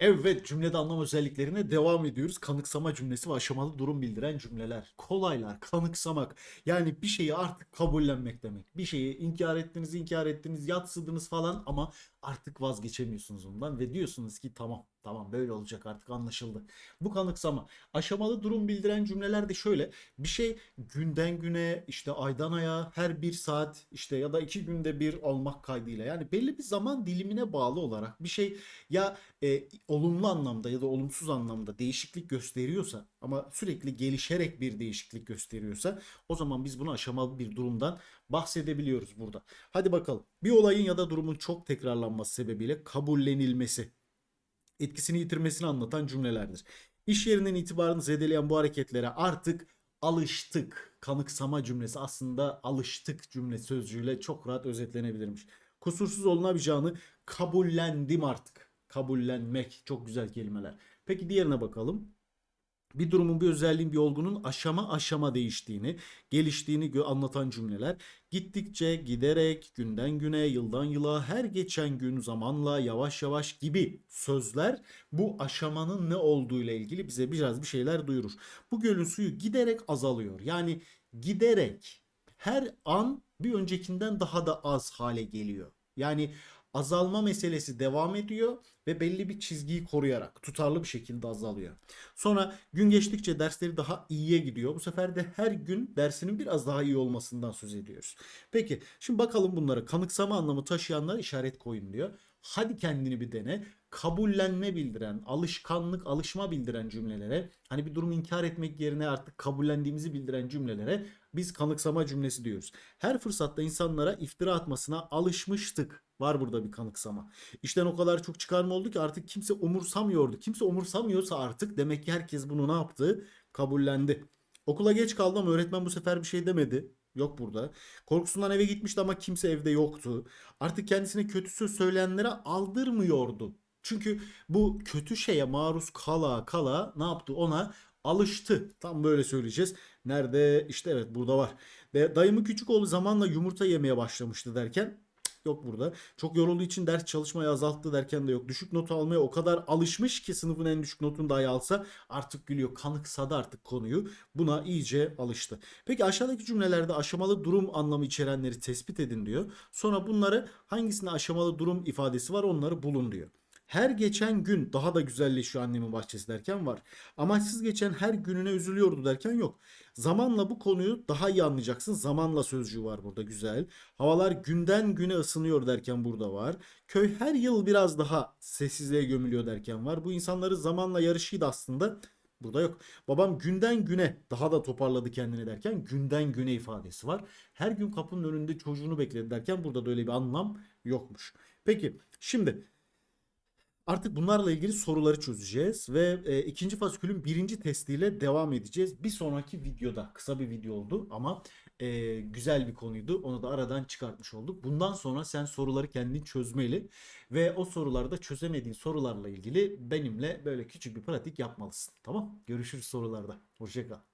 Evet cümlede anlam özelliklerine devam ediyoruz. Kanıksama cümlesi ve aşamalı durum bildiren cümleler. Kolaylar, kanıksamak. Yani bir şeyi artık kabullenmek demek. Bir şeyi inkar ettiniz, inkar ettiniz, yatsıdınız falan ama artık vazgeçemiyorsunuz ondan ve diyorsunuz ki tamam, tamam böyle olacak artık anlaşıldı. Bu kanıksama. Aşamalı durum bildiren cümleler de şöyle. Bir şey günden güne, işte aydan aya, her bir saat işte ya da iki günde bir olmak kaydıyla. Yani belli bir zaman dilimine bağlı olarak bir şey ya e, olumlu anlamda ya da olumsuz anlamda değişiklik gösteriyorsa ama sürekli gelişerek bir değişiklik gösteriyorsa o zaman biz bunu aşamalı bir durumdan bahsedebiliyoruz burada. Hadi bakalım. Bir olayın ya da durumun çok tekrarlanması sebebiyle kabullenilmesi, etkisini yitirmesini anlatan cümlelerdir. İş yerinin itibarını zedeleyen bu hareketlere artık alıştık. Kanıksama cümlesi aslında alıştık cümle sözcüğüyle çok rahat özetlenebilirmiş. Kusursuz olunamayacağını kabullendim artık. Kabullenmek çok güzel kelimeler. Peki diğerine bakalım. Bir durumun, bir özelliğin, bir olgunun aşama aşama değiştiğini, geliştiğini anlatan cümleler. Gittikçe, giderek, günden güne, yıldan yıla, her geçen gün zamanla, yavaş yavaş gibi sözler bu aşamanın ne olduğu ile ilgili bize biraz bir şeyler duyurur. Bu gölün suyu giderek azalıyor. Yani giderek her an bir öncekinden daha da az hale geliyor. Yani azalma meselesi devam ediyor ve belli bir çizgiyi koruyarak tutarlı bir şekilde azalıyor. Sonra gün geçtikçe dersleri daha iyiye gidiyor. Bu sefer de her gün dersinin biraz daha iyi olmasından söz ediyoruz. Peki şimdi bakalım bunları kanıksama anlamı taşıyanlar işaret koyun diyor. Hadi kendini bir dene. Kabullenme bildiren, alışkanlık, alışma bildiren cümlelere, hani bir durumu inkar etmek yerine artık kabullendiğimizi bildiren cümlelere biz kanıksama cümlesi diyoruz. Her fırsatta insanlara iftira atmasına alışmıştık. Var burada bir kanıksama. İşten o kadar çok çıkarma oldu ki artık kimse umursamıyordu. Kimse umursamıyorsa artık demek ki herkes bunu ne yaptı? Kabullendi. Okula geç kaldı ama öğretmen bu sefer bir şey demedi. Yok burada. Korkusundan eve gitmişti ama kimse evde yoktu. Artık kendisine kötü söz söyleyenlere aldırmıyordu. Çünkü bu kötü şeye maruz kala kala ne yaptı? Ona alıştı. Tam böyle söyleyeceğiz. Nerede? İşte evet burada var. Ve dayımı küçük oğlu zamanla yumurta yemeye başlamıştı derken yok burada. Çok yorulduğu için ders çalışmayı azalttı derken de yok. Düşük not almaya o kadar alışmış ki sınıfın en düşük notunu dahi alsa artık gülüyor. Kanıksadı artık konuyu. Buna iyice alıştı. Peki aşağıdaki cümlelerde aşamalı durum anlamı içerenleri tespit edin diyor. Sonra bunları hangisinde aşamalı durum ifadesi var onları bulun diyor. Her geçen gün daha da güzelleşiyor annemin bahçesi derken var. Amaçsız geçen her gününe üzülüyordu derken yok. Zamanla bu konuyu daha iyi anlayacaksın. Zamanla sözcüğü var burada güzel. Havalar günden güne ısınıyor derken burada var. Köy her yıl biraz daha sessizliğe gömülüyor derken var. Bu insanları zamanla yarışıydı aslında. Burada yok. Babam günden güne daha da toparladı kendini derken günden güne ifadesi var. Her gün kapının önünde çocuğunu bekledi derken burada da öyle bir anlam yokmuş. Peki şimdi Artık bunlarla ilgili soruları çözeceğiz ve e, ikinci fasikülün birinci testiyle devam edeceğiz. Bir sonraki videoda kısa bir video oldu ama e, güzel bir konuydu. Onu da aradan çıkartmış olduk. Bundan sonra sen soruları kendin çözmeli ve o sorularda çözemediğin sorularla ilgili benimle böyle küçük bir pratik yapmalısın. Tamam? Görüşürüz sorularda. Hoşçakal.